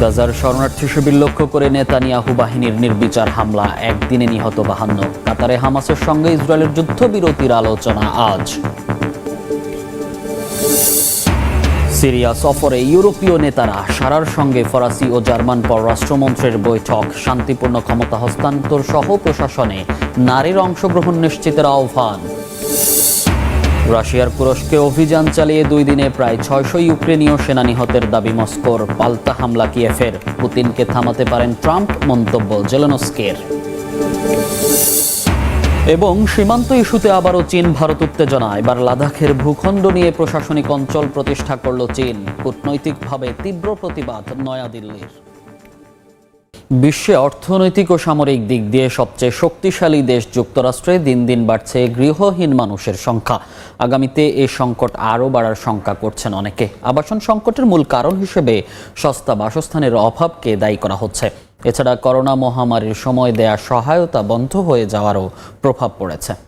গাজার শরণার্থী শিবির লক্ষ্য করে নেতানিয়াহু বাহিনীর নির্বিচার হামলা। একদিনে নিহত বাহান্ন। কাতারে হামাসের সঙ্গে ইসরায়েলের যুদ্ধবিরতির আলোচনা আজ। সিরিয়া সফরে ইউরোপীয় নেতারা সারার সঙ্গে ফরাসি ও জার্মান পররাষ্ট্রমন্ত্রীর বৈঠক। শান্তিপূর্ণ ক্ষমতা হস্তান্তর সহ প্রশাসনে নারীর অংশগ্রহণ নিশ্চিতের আহ্বান। রাশিয়ার তুরস্কে অভিযান চালিয়ে দুই দিনে প্রায় ছয়শো ইউক্রেনীয় সেনা নিহতের দাবি মস্কোর পাল্টা হামলা কিয়েফের পুতিনকে থামাতে পারেন ট্রাম্প, মন্তব্য জেলেনস্কের। এবং সীমান্ত ইস্যুতে আবারও চীন, ভারত উত্তেজনা। এবার লাদাখের ভূখণ্ড নিয়ে প্রশাসনিক অঞ্চল প্রতিষ্ঠা করল চীন। কূটনৈতিকভাবে তীব্র প্রতিবাদ নয়াদিল্লির। বিশ্বে অর্থনৈতিক ও সামরিক দিক দিয়ে সবচেয়ে শক্তিশালী দেশ যুক্তরাষ্ট্রে দিন দিন বাড়ছে গৃহহীন মানুষের সংখ্যা। আগামীতে এ সংকট আরও বাড়ার শঙ্কা করছেন অনেকে। আবাসন সংকটের মূল কারণ হিসেবে সস্তা বাসস্থানের অভাবকে দায়ী করা হচ্ছে। এছাড়া করোনা মহামারীর সময় দেয়া সহায়তা বন্ধ হয়ে যাওয়ারও প্রভাব পড়েছে।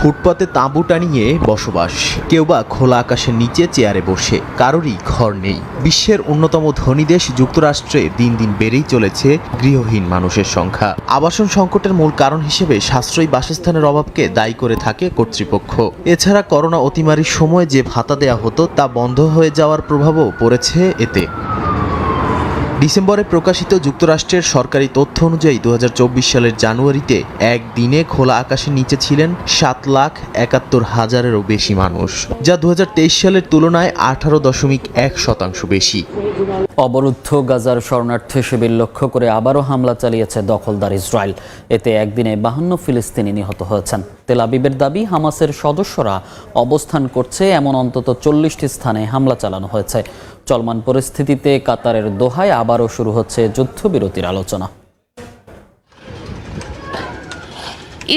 ফুটপাতে তাঁবু টানিয়ে বসবাস। কেউ বা খোলা আকাশের নিচে চেয়ারে বসে, কারোরই ঘর নেই। বিশ্বের অন্যতম ধনী দেশ যুক্তরাষ্ট্রে দিন দিন বেড়েই চলেছে গৃহহীন মানুষের সংখ্যা। আবাসন সংকটের মূল কারণ হিসেবে সাশ্রয়ী বাসস্থানের অভাবকে দায়ী করে থাকে কর্তৃপক্ষ। এছাড়া করোনা অতিমারির সময় যে ভাতা দেয়া হতো তা বন্ধ হয়ে যাওয়ার প্রভাবও পড়েছে এতে। ডিসেম্বরে প্রকাশিত যুক্তরাষ্ট্রের সরকারি তথ্য অনুযায়ী দুহাজার চব্বিশ সালের জানুয়ারিতে একদিনে খোলা আকাশের নিচে ছিলেন সাত লাখ একাত্তর হাজারেরও বেশি মানুষ, যা দুহাজার তেইশ সালের তুলনায় আঠারো দশমিক এক শতাংশ বেশি। অবরুদ্ধ গাজার শরণার্থী শিবির লক্ষ্য করে আবারও হামলা চালিয়েছে দখলদার ইসরায়েল। এতে একদিনে বাহান্ন ফিলিস্তিনি নিহত হয়েছেন। তেল আবিবের দাবি, হামাসের সদস্যরা অবস্থান করছে এমন অন্তত চল্লিশটি স্থানে হামলা চালানো হয়েছে। চলমান পরিস্থিতিতে কাতারের দোহায় আবারও শুরু হচ্ছে যুদ্ধবিরতির আলোচনা।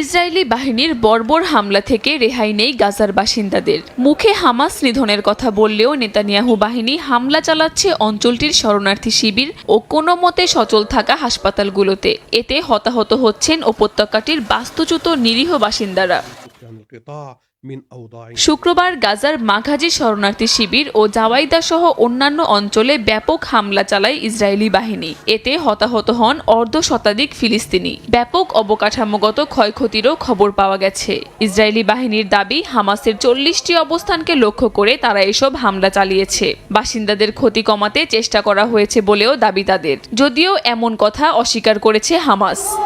ইসরায়েলি বাহিনীর বর্বর হামলা থেকে রেহাই নেই গাজার বাসিন্দাদের। মুখে হামাস নিধনের কথা বললেও নেতানিয়াহু বাহিনী হামলা চালাচ্ছে অঞ্চলটির শরণার্থী শিবির ও কোনো মতে সচল থাকা হাসপাতালগুলোতে। এতে হতাহত হচ্ছেন উপত্যকাটির বাস্তুচ্যুত নিরীহ বাসিন্দারা। শুক্রবার গাজার মাঘাজি শরণার্থী শিবির ও জাওয়াইদা সহ অন্যান্য অঞ্চলে ব্যাপক হামলা চালায় ইসরায়েলি বাহিনী। এতে হতাহত হন অর্ধ শতাধিক ফিলিস্তিনি। ব্যাপক অবকাঠামোগত ক্ষয়ক্ষতিরও খবর পাওয়া গেছে। ইসরায়েলি বাহিনীর দাবি, হামাসের চল্লিশটি অবস্থানকে লক্ষ্য করে তারা এসব হামলা চালিয়েছে। বাসিন্দাদের ক্ষতি কমাতে চেষ্টা করা হয়েছে বলেও দাবি তাদের। যদিও এমন কথা অস্বীকার করেছে হামাস।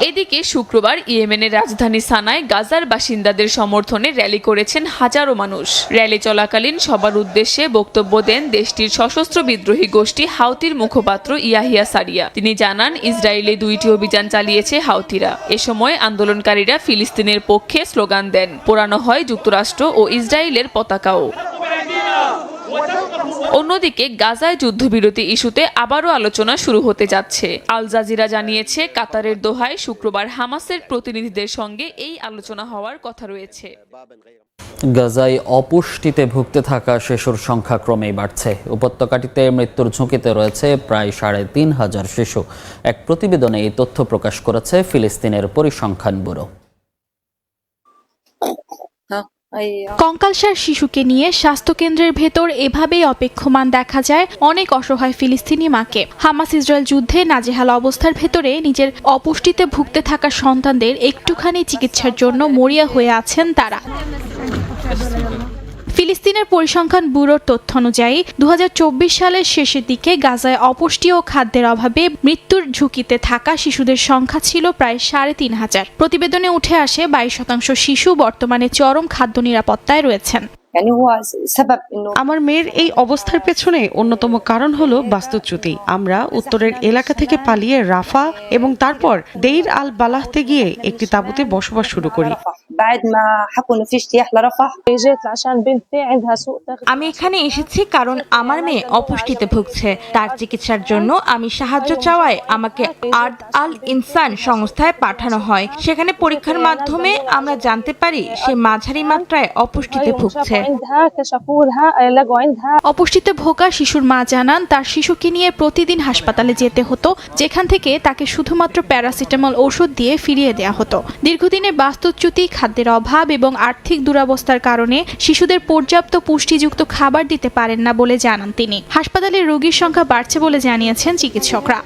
এদিকে শুক্রবার ইয়েমেনের রাজধানী সানায় গাজার বাসিন্দাদের সমর্থনে র্যালি করেছেন হাজারো মানুষ। র্যালি চলাকালীন সবার উদ্দেশ্যে বক্তব্য দেন দেশটির সশস্ত্র বিদ্রোহী গোষ্ঠী হাউতির মুখপাত্র ইয়াহিয়া সারিয়া। তিনি জানান, ইসরায়েলে দুইটি অভিযান চালিয়েছে হাউতিরা। এ সময় আন্দোলনকারীরা ফিলিস্তিনের পক্ষে স্লোগান দেন, পোড়ানো হয় যুক্তরাষ্ট্র ও ইসরায়েলের পতাকাও। অন্যদিকে গাজায় যুদ্ধবিরতি ইস্যুতে আবারও আলোচনা শুরু হতে যাচ্ছে। আল জাজিরা জানিয়েছে, কাতারের দোহায় শুক্রবার হামাসের প্রতিনিধিদের সঙ্গে এই আলোচনা হওয়ার কথা রয়েছে। গাজায় অপুষ্টিতে ভুগতে থাকা শিশুর সংখ্যা ক্রমেই বাড়ছে। উপত্যকাটিতে মৃত্যুর ঝুঁকিতে রয়েছে প্রায় সাড়ে তিন হাজার শিশু। এক প্রতিবেদনে এই তথ্য প্রকাশ করেছে ফিলিস্তিনের পরিসংখ্যান ব্যুরো। কঙ্কালসার শিশুকে নিয়ে স্বাস্থ্যকেন্দ্রের ভেতর এভাবেই অপেক্ষমান দেখা যায় অনেক অসহায় ফিলিস্তিনি মাকে। হামাস ইসরায়েল যুদ্ধে নাজেহাল অবস্থার ভেতরে নিজের অপুষ্টিতে ভুগতে থাকা সন্তানদের একটুখানি চিকিৎসার জন্য মরিয়া হয়ে আছেন তারা। ফিলিস্তিনের পরিসংখ্যান ব্যুরোর তথ্য অনুযায়ী দু হাজার চব্বিশ সালের শেষের দিকে গাজায় অপুষ্টি ও খাদ্যের অভাবে মৃত্যুর ঝুঁকিতে থাকা শিশুদের সংখ্যা ছিল প্রায় সাড়ে তিন হাজার। প্রতিবেদনে উঠে আসে বাইশ শতাংশ শিশু বর্তমানে চরম খাদ্য নিরাপত্তায় রয়েছেন। يعني هو سبب انه আমার মেয়ের এই অবস্থার পেছনে অন্যতম কারণ হলো বাস্তুচ্যুতি আমরা উত্তরের এলাকা থেকে পালিয়ে রাফা এবং তারপর দেইর আল বালাহতে গিয়ে একটি তাঁবুতে বসবাস শুরু করি رفح بعد ما حكوا انه في اجتياح لرفح جيت عشان بنتي عندها سوء تغذية আমি এখানে এসেছি কারণ আমার মেয়ে অপুষ্টিতে ভুগছে তার চিকিৎসার জন্য আমি সাহায্য চাওয়ায় আমাকে আর্দ আল ইনসান সংস্থায় পাঠানো হয় সেখানে পরীক্ষার মাধ্যমে আমরা জানতে পারি সে মাঝারি মাত্রায় অপুষ্টিতে ভুগছে অপুষ্টিতে ভোগা শিশুর মা জানান তার শিশুকে নিয়ে প্রতিদিন হাসপাতালে যেতে হতো যেখান থেকে তাকে শুধুমাত্র প্যারাসিটামল ওষুধ দিয়ে ফিরিয়ে দেয়া হতো। দীর্ঘদিনে বাস্তুচ্যুতি খাদ্যের অভাব এবং আর্থিক দুরাবস্থার কারণে শিশুদের পর্যাপ্ত পুষ্টিযুক্ত খাবার দিতে পারেন না বলে জানান তিনি। হাসপাতালে রোগীর সংখ্যা বাড়ছে বলে জানিয়েছেন চিকিৎসকরা।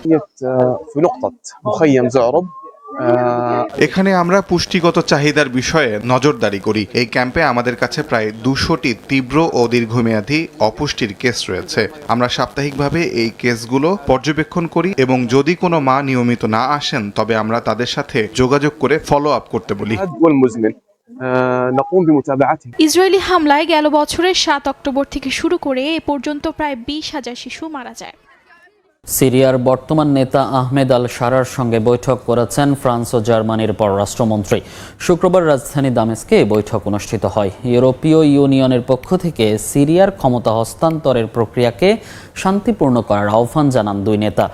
এখানে আমরা পুষ্টিগত চাহিদার বিষয়ে নজরদারি করি। এই ক্যাম্পে আমাদের কাছে প্রায় দুশোটি তীব্র ও দীর্ঘমেয়াদী অপুষ্টির কেস রয়েছে। আমরা সাপ্তাহিকভাবে এই কেসগুলো পর্যবেক্ষণ করি এবং যদি কোনো মা নিয়মিত না আসেন, তবে আমরা তাদের সাথে যোগাযোগ করে ফলো আপ করতে বলি। ইসরায়েলি হামলায় গেল বছরের সাত অক্টোবর থেকে শুরু করে এ পর্যন্ত প্রায় বিশ হাজার শিশু মারা যায়। সিরিয়ার বর্তমান নেতা আহমেদ আল সারার সঙ্গে বৈঠক করেছেন ফ্রান্স ও জার্মানির পররাষ্ট্রমন্ত্রী। শুক্রবার রাজধানী দামেস্কে এই বৈঠক অনুষ্ঠিত হয়। ইউরোপীয় ইউনিয়নের পক্ষ থেকে সিরিয়ার ক্ষমতা হস্তান্তরের প্রক্রিয়াকে শান্তিপূর্ণ করার আহ্বান জানান দুই নেতা।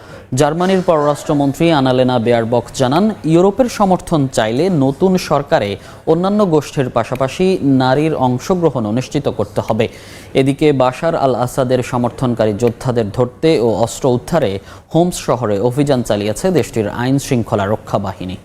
জার্মানির পররাষ্ট্রমন্ত্রী আনালেনা বেয়ারবক জানান, ইউরোপের সমর্থন চাইলে নতুন সরকারে অন্যান্য গোষ্ঠীর পাশাপাশি নারীর অংশগ্রহণ নিশ্চিত করতে হবে। এদিকে বাশার আল আসাদের সমর্থনকারী যোদ্ধাদের ধরতে ও অস্ত্র উদ্ধারে হোমস শহরে অভিযান চালিয়েছে দেশটির আইন শৃঙ্খলা রক্ষা বাহিনী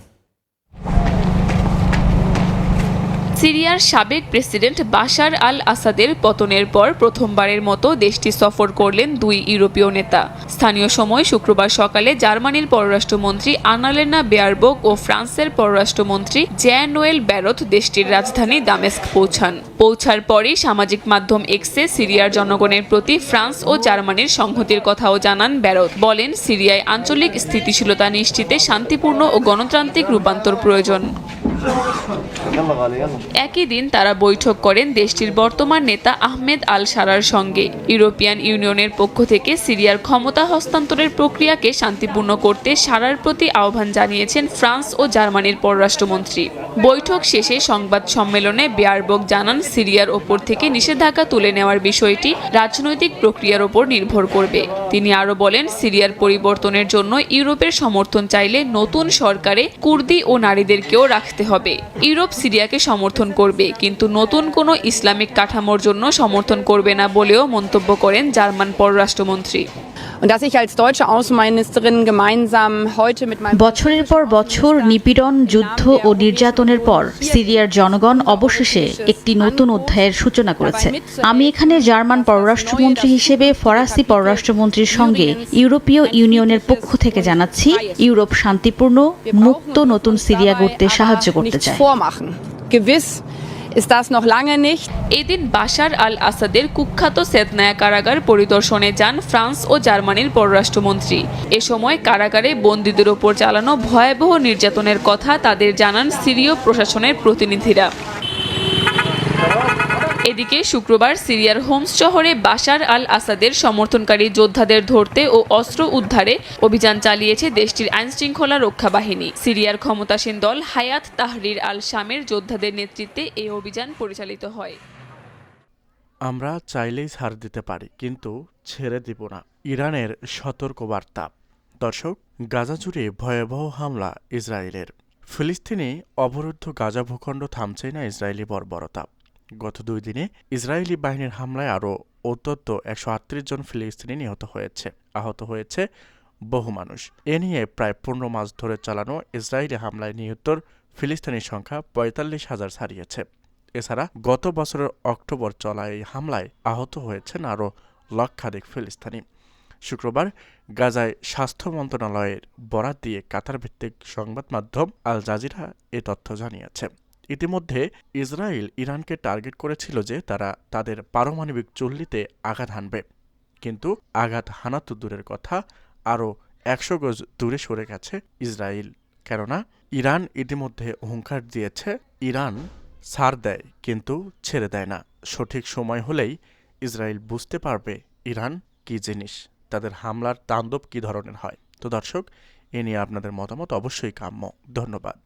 সিরিয়ার সাবেক প্রেসিডেন্ট বাশার আল আসাদের পতনের পর প্রথমবারের মতো দেশটি সফর করলেন দুই ইউরোপীয় নেতা। স্থানীয় সময় শুক্রবার সকালে জার্মানির পররাষ্ট্রমন্ত্রী আনালেনা বেয়ারবোক ও ফ্রান্সের পররাষ্ট্রমন্ত্রী জ্যানোয়েল ব্যারথ দেশটির রাজধানী দামেস্ক পৌঁছান। পৌঁছার পরই সামাজিক মাধ্যম এক্সে সিরিয়ার জনগণের প্রতি ফ্রান্স ও জার্মানির সংহতির কথাও জানান ব্যারত। বলেন, সিরিয়ায় আঞ্চলিক স্থিতিশীলতা নিশ্চিতে শান্তিপূর্ণ ও গণতান্ত্রিক রূপান্তর প্রয়োজন। একই দিন তারা বৈঠক করেন দেশটির বর্তমান নেতা আহমেদ আল সারার সঙ্গে। ইউরোপিয়ান ইউনিয়নের পক্ষ থেকে সিরিয়ার ক্ষমতা হস্তান্তরের প্রক্রিয়াকে শান্তিপূর্ণ করতে সারার প্রতি আহ্বান জানিয়েছেন ফ্রান্স ও জার্মানির পররাষ্ট্রমন্ত্রী। বৈঠক শেষে সংবাদ সম্মেলনে বেয়ারবক জানান সিরিয়ার ওপর থেকে নিষেধাজ্ঞা তুলে নেওয়ার বিষয়টি রাজনৈতিক প্রক্রিয়ার ওপর নির্ভর করবে। তিনি আরও বলেন সিরিয়ার পরিবর্তনের জন্য ইউরোপের সমর্থন চাইলে নতুন সরকারে কুর্দি ও নারীদেরকেও রাখতে হবে। ইউরোপ সিরিয়াকে সমর্থন করবে কিন্তু নতুন কোনো ইসলামিক কাঠামোর জন্য সমর্থন করবে না বলেও মন্তব্য করেন জার্মান পররাষ্ট্রমন্ত্রী। Und dass ich als deutsche Außenministerin gemeinsam heute mit meinem বছরের পর বছর নিপীড়ন যুদ্ধ ও নির্যাতনের পর সিরিয়ার জনগণ অবশেষে একটি নতুন অধ্যায়ের সূচনা করেছে। আমি এখানে জার্মান পররাষ্ট্রমন্ত্রী হিসেবে ফরাসি পররাষ্ট্রমন্ত্রীর সঙ্গে ইউরোপীয় ইউনিয়নের পক্ষ থেকে জানাচ্ছি ইউরোপ শান্তিপূর্ণ মুক্ত নতুন সিরিয়া গড়তে সাহায্য করতে চায়। Ist das noch lange nicht. এদিন বাশার আল আসাদের কুখ্যাত সেতনায়া কারাগার পরিদর্শনে যান ফ্রান্স ও জার্মানির পররাষ্ট্রমন্ত্রী। এ সময় কারাগারে বন্দীদের ওপর চালানো ভয়াবহ নির্যাতনের কথা তাদের জানান সিরীয় প্রশাসনের প্রতিনিধিরা। এদিকে শুক্রবার সিরিয়ার হোমস শহরে বাশার আল আসাদের সমর্থনকারী যোদ্ধাদের ধরতে ও অস্ত্র উদ্ধারে অভিযান চালিয়েছে দেশটির আইনশৃঙ্খলা রক্ষা বাহিনী। সিরিয়ার ক্ষমতাসীন দল হায়াত তাহরির আল শামের যোদ্ধাদের নেতৃত্বে এই অভিযান পরিচালিত হয়। আমরা চাইলেই ছাড় দিতে পারি, কিন্তু ছেড়ে দিব না। ইরানের সতর্কবার্তা। দর্শক, গাজা জুড়ে ভয়াবহ হামলা ইসরায়েলের। ফিলিস্তিনে অবরুদ্ধ গাজা ভূখণ্ড থামছে না ইসরায়েলি বর্বরতা। গত দুই দিনে ইসরায়েলি বাহিনীর হামলায় আরও অত্যন্ত একশো আটত্রিশ জন ফিলিস্তিনি নিহত হয়েছে, আহত হয়েছে বহু মানুষ। এ নিয়ে প্রায় পনেরো মাস ধরে চালানো ইসরায়েলি হামলায় নিহতর ফিলিস্তিনির সংখ্যা পঁয়তাল্লিশ হাজার ছাড়িয়েছে। এছাড়া গত বছরের অক্টোবর চলা এই হামলায় আহত হয়েছেন আরও লক্ষাধিক ফিলিস্তিনি। শুক্রবার গাজায় স্বাস্থ্য মন্ত্রণালয়ের বরাত দিয়ে কাতার ভিত্তিক সংবাদ মাধ্যম আল জাজিরা এ তথ্য জানিয়েছে। ইতিমধ্যে ইসরায়েল ইরানকে টার্গেট করেছিল যে তারা তাদের পারমাণবিক চুল্লিতে আঘাত হানবে। কিন্তু আঘাত হানা তো দূরের কথা, আরও একশো গজ দূরে সরে গেছে ইসরায়েল। কেননা ইরান ইতিমধ্যে হুঙ্কার দিয়েছে, ইরান ছাড় দেয় কিন্তু ছেড়ে দেয় না। সঠিক সময় হলেই ইসরায়েল বুঝতে পারবে ইরান কি জিনিস, তাদের হামলার তাণ্ডব কী ধরনের হয়। তো দর্শক, এ নিয়ে আপনাদের মতামত অবশ্যই কাম্য। ধন্যবাদ।